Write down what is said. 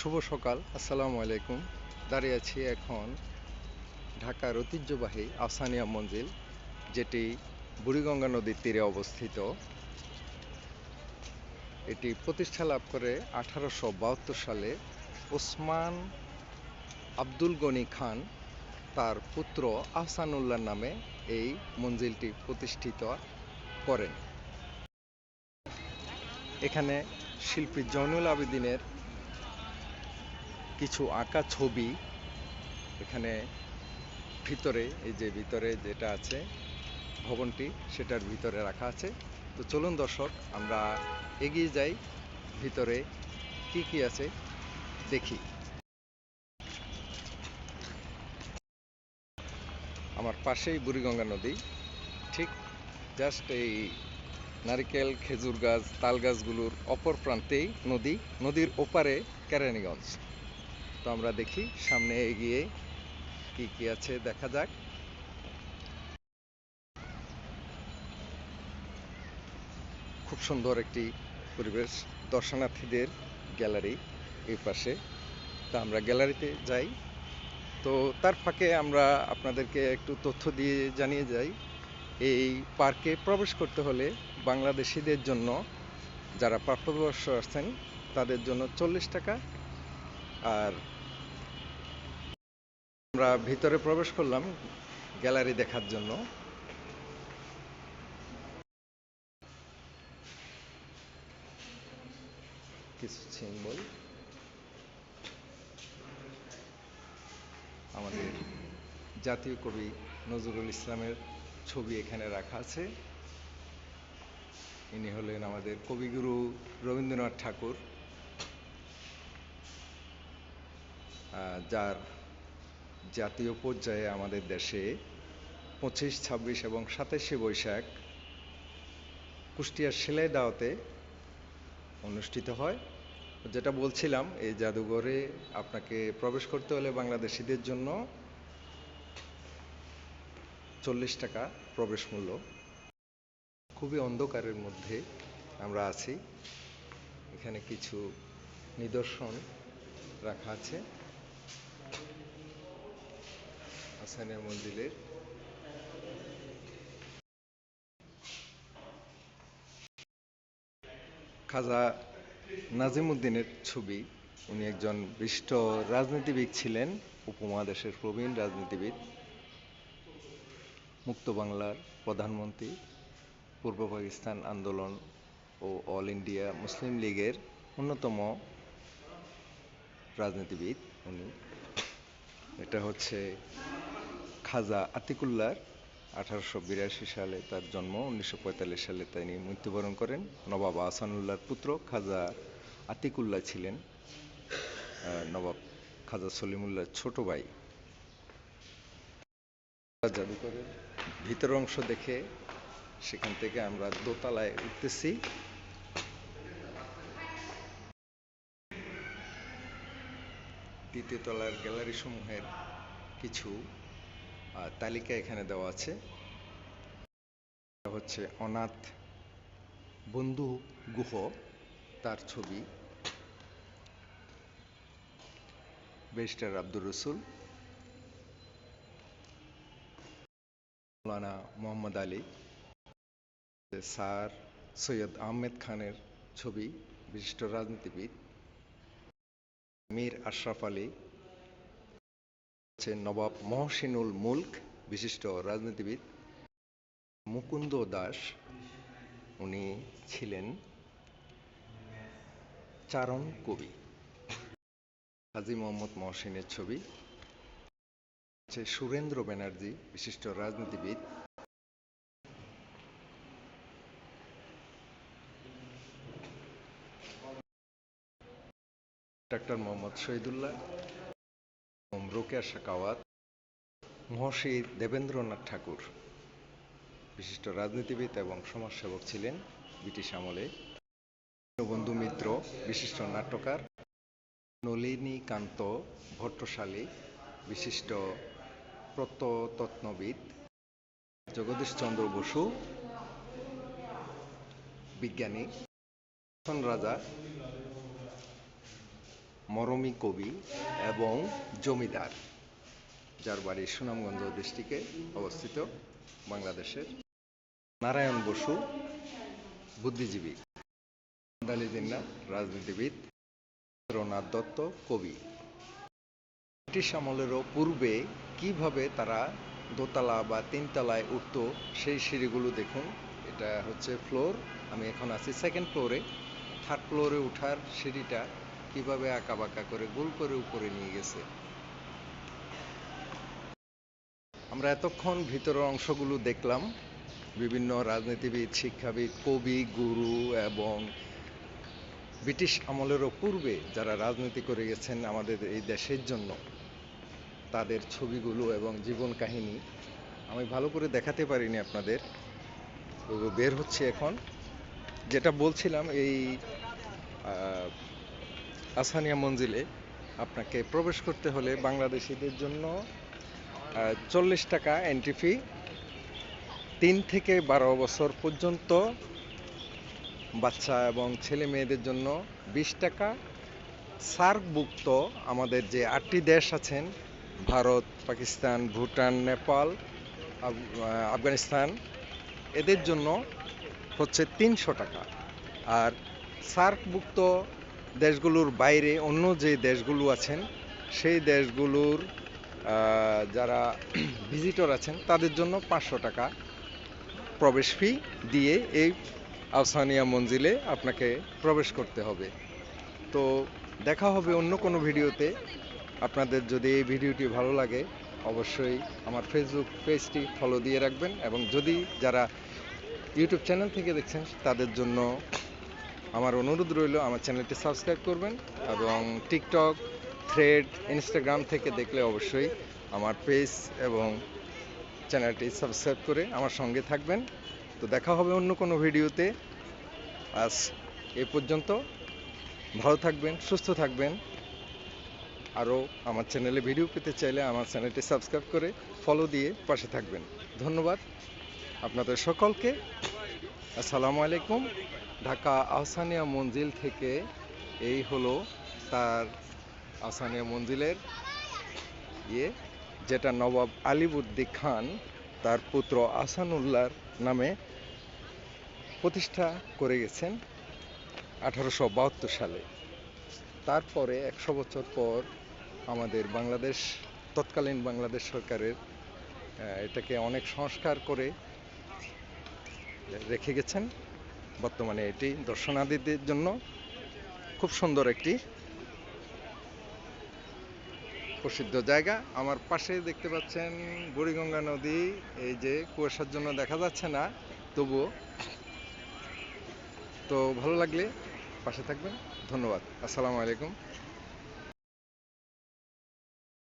শুভ সকাল, আসসালামু আলাইকুম। দাঁড়িয়ে আছি এখন ঢাকার ঐতিহ্যবাহী আসানিয়া মঞ্জিল, যেটি বুড়িগঙ্গা নদীর তীরে অবস্থিত। এটি প্রতিষ্ঠা লাভ করে আঠারোশো বাহাত্তর সালে ওসমান আব্দুল গনি খান, তার পুত্র আহসানুল্লাহ নামে এই মঞ্জিলটি প্রতিষ্ঠিত করেন। এখানে শিল্পী জয়নুল আবেদিনের কিছু আঁকা ছবি এখানে ভিতরে, এই যে ভিতরে যেটা আছে, ভবনটি, সেটার ভিতরে রাখা আছে। তো চলুন দর্শক, আমরা এগিয়ে যাই। ভিতরে কি কি আছে দেখি। আমার পাশেই বুড়িগঙ্গা নদী। ঠিক জাস্ট এই নারিকেল, খেজুর গাছ, তাল গাছগুলোর অপর প্রান্তেই নদী। নদীর ওপারে কেরানীগঞ্জ। তো আমরা দেখি, সামনে এগিয়ে কি কি আছে দেখা যাক। খুব সুন্দর একটি পরিবেশ, দর্শনার্থীদের গ্যালারি এই পাশে। তা আমরা গ্যালারিতে যাই। তো তার ফাঁকে আমরা আপনাদেরকে একটু তথ্য দিয়ে জানিয়ে যাই। এই পার্কে প্রবেশ করতে হলে বাংলাদেশিদের জন্য যারা প্রাপ্তবয়স্ক আছেন, তাদের জন্য চল্লিশ টাকা। আর আমরা ভিতরে প্রবেশ করলাম গ্যালারি দেখার জন্য। কিছু সিম্বল। আমাদের জাতীয় কবি নজরুল ইসলামের ছবি এখানে রাখা আছে। ইনি হলেন আমাদের কবিগুরু রবীন্দ্রনাথ ঠাকুর যার জাতীয় পর্যায়ে আমাদের দেশে পঁচিশ, ছাব্বিশ এবং সাতাশে বৈশাখ কুষ্টিয়ার সেলাই দাওয়াতে অনুষ্ঠিত হয়। যেটা বলছিলাম, এই জাদুঘরে আপনাকে প্রবেশ করতে হলে বাংলাদেশিদের জন্য চল্লিশ টাকা প্রবেশ মূল্য। খুবই অন্ধকারের মধ্যে আমরা আছি। এখানে কিছু নিদর্শন রাখা আছে। আসানিয়া মন্দিরের খাজা নাজিমুদ্দিনের ছবি। উনি একজন বিশিষ্ট রাজনীতিবিদ ছিলেন, উপমহাদেশের প্রবীণ রাজনীতিবিদ, মুক্ত বাংলার প্রধানমন্ত্রী, পূর্ব পাকিস্তান আন্দোলন ও অল ইন্ডিয়া মুসলিম লীগের অন্যতম রাজনীতিবিদ উনি। এটা হচ্ছে খাজা আতিকুল্লার আঠারোশো বিরাশি সালে তার জন্ম, উনিশশো পঁয়তাল্লিশ সালে তিনি মৃত্যুবরণ করেন। নবাব আহসানুল্লাহর পুত্র খাজা আতিকুল্লাহ ছিলেন। নবাব খাজা সলিমুল্লাহর ছোট ভাই। জাদুঘরের ভিতর অংশ দেখে সেখান থেকে আমরা দোতলায় উঠতেছি। দ্বিতীয় তলার গ্যালারি সমূহের কিছু তালিকা এখানে দেওয়া আছে। হচ্ছে অনাথ বন্ধু গুহ, তার ছবি। ব্যারিস্টার আব্দুর রসুল। মৌলানা মোহাম্মদ আলী। স্যার সৈয়দ আহমেদ খানের ছবি, বিশিষ্ট রাজনীতিবিদ। মীর আশরাফ আলী। হচ্ছে নবাব মহসিনুল মুলক, বিশিষ্ট রাজনীতিবিদ। মুকুন্দ দাস, উনি ছিলেন চারণ কবি। হাজী মোহাম্মদ মহসিনের ছবি। হচ্ছে সুরেন্দ্র ব্যানার্জি, বিশিষ্ট রাজনীতিবিদ। ডাক্তার মোহাম্মদ শহীদুল্লাহ। রোকেয়া শাকাওয়াত মহর্ষি দেবেন্দ্রনাথ ঠাকুর, বিশিষ্ট রাজনীতিবিদ এবং সমাজসেবক ছিলেন ব্রিটিশ আমলে। বন্ধু মিত্র, বিশিষ্ট নাট্যকার। নলিনীকান্ত ভট্টশালী, বিশিষ্ট প্রত্নতত্ত্ববিদ। জগদীশচন্দ্র বসু, বিজ্ঞানী। রাজা। মরমী কবি এবং জমিদার, যার বাড়ি সুনামগঞ্জ ডিস্ট্রিক্টে অবস্থিত বাংলাদেশের নারায়ণ বসু, বুদ্ধিজীবী আলী জিন্না, রাজনীতিবিদ রঘুনাথ দত্ত কবি। ব্রিটিশ আমলেরও পূর্বে কীভাবে তারা দোতলা বা তিনতলায় উঠতো, সেই সিঁড়িগুলো দেখুন। এটা হচ্ছে ফ্লোর আমি এখন আছি সেকেন্ড ফ্লোরে থার্ড ফ্লোরে ওঠার সিঁড়িটা কীভাবে আঁকা বাঁকা করে, গোল করে উপরে নিয়ে গেছে। আমরা এতক্ষণ ভিতরের অংশগুলো দেখলাম, বিভিন্ন রাজনীতিবিদ, শিক্ষাবিদ, কবি, গুরু এবং ব্রিটিশ আমলেরও পূর্বে যারা রাজনীতি করে গেছেন আমাদের এই দেশের জন্য, তাদের ছবিগুলো এবং জীবন কাহিনী আমি ভালো করে দেখাতে পারিনি আপনাদের। বের হচ্ছে এখন। যেটা বলছিলাম, এই আসানিয়া মঞ্জিলে আপনাকে প্রবেশ করতে হলে বাংলাদেশিদের জন্য চল্লিশ টাকা এন্ট্রি ফি তিন থেকে বারো বছর পর্যন্ত বাচ্চা এবং ছেলে মেয়েদের জন্য বিশ টাকা। সার্কভুক্ত আমাদের যে আটটি দেশ আছেন, ভারত, পাকিস্তান, ভুটান, নেপাল আফগানিস্তান, এদের জন্য হচ্ছে তিনশো টাকা। আর সার্কভুক্ত দেশগুলোর বাইরে অন্য যে দেশগুলো আছেন, সেই দেশগুলোর যারা ভিজিটর আছেন, তাদের জন্য পাঁচশো টাকা প্রবেশ ফি দিয়ে এই আফসানিয়া মঞ্জিলে আপনাকে প্রবেশ করতে হবে। তো দেখা হবে অন্য কোনো ভিডিওতে। আপনাদের যদি এই ভিডিওটি ভালো লাগে, অবশ্যই আমার ফেসবুক পেজটি ফলো দিয়ে রাখবেন এবং যদি যারা ইউটিউব চ্যানেল থেকে দেখছেন, তাদের জন্য আমার অনুরোধ রইল, আমার চ্যানেলটি সাবস্ক্রাইব করবেন এবং টিকটক, থ্রেড, ইনস্টাগ্রাম থেকে দেখলে অবশ্যই আমার পেজ এবং চ্যানেলটি সাবস্ক্রাইব করে আমার সঙ্গে থাকবেন। তো দেখা হবে অন্য কোনো ভিডিওতে। আজ এ পর্যন্ত। ভালো থাকবেন, সুস্থ থাকবেন। আরও আমার চ্যানেলে ভিডিও পেতে চাইলে আমার চ্যানেলটি সাবস্ক্রাইব করে ফলো দিয়ে পাশে থাকবেন। ধন্যবাদ আপনাদের সকলকে। আসসালামু আলাইকুম। ঢাকা আহসানিয়া মঞ্জিল থেকে এই হলো তার আহসানিয়া মঞ্জিলের ইয়ে যেটা নবাব আলিবুদ্দি খান তার পুত্র আসানুল্লাহর নামে প্রতিষ্ঠা করে গেছেন আঠারোশো বাহাত্তর সালে। তারপরে একশো বছর পর আমাদের বাংলাদেশ, তৎকালীন বাংলাদেশ সরকারের এটাকে অনেক সংস্কার করে রেখে গেছেন। বর্তমানে এটি দর্শনার্থীদের জন্য খুব সুন্দর একটি প্রসিদ্ধ জায়গা। আমার পাশে দেখতে পাচ্ছেন বুড়িগঙ্গা নদী। এই যে কুয়াশার জন্য দেখা যাচ্ছে না, তবুও। তো ভালো লাগলে পাশে থাকবেন। ধন্যবাদ। আসসালামু আলাইকুম।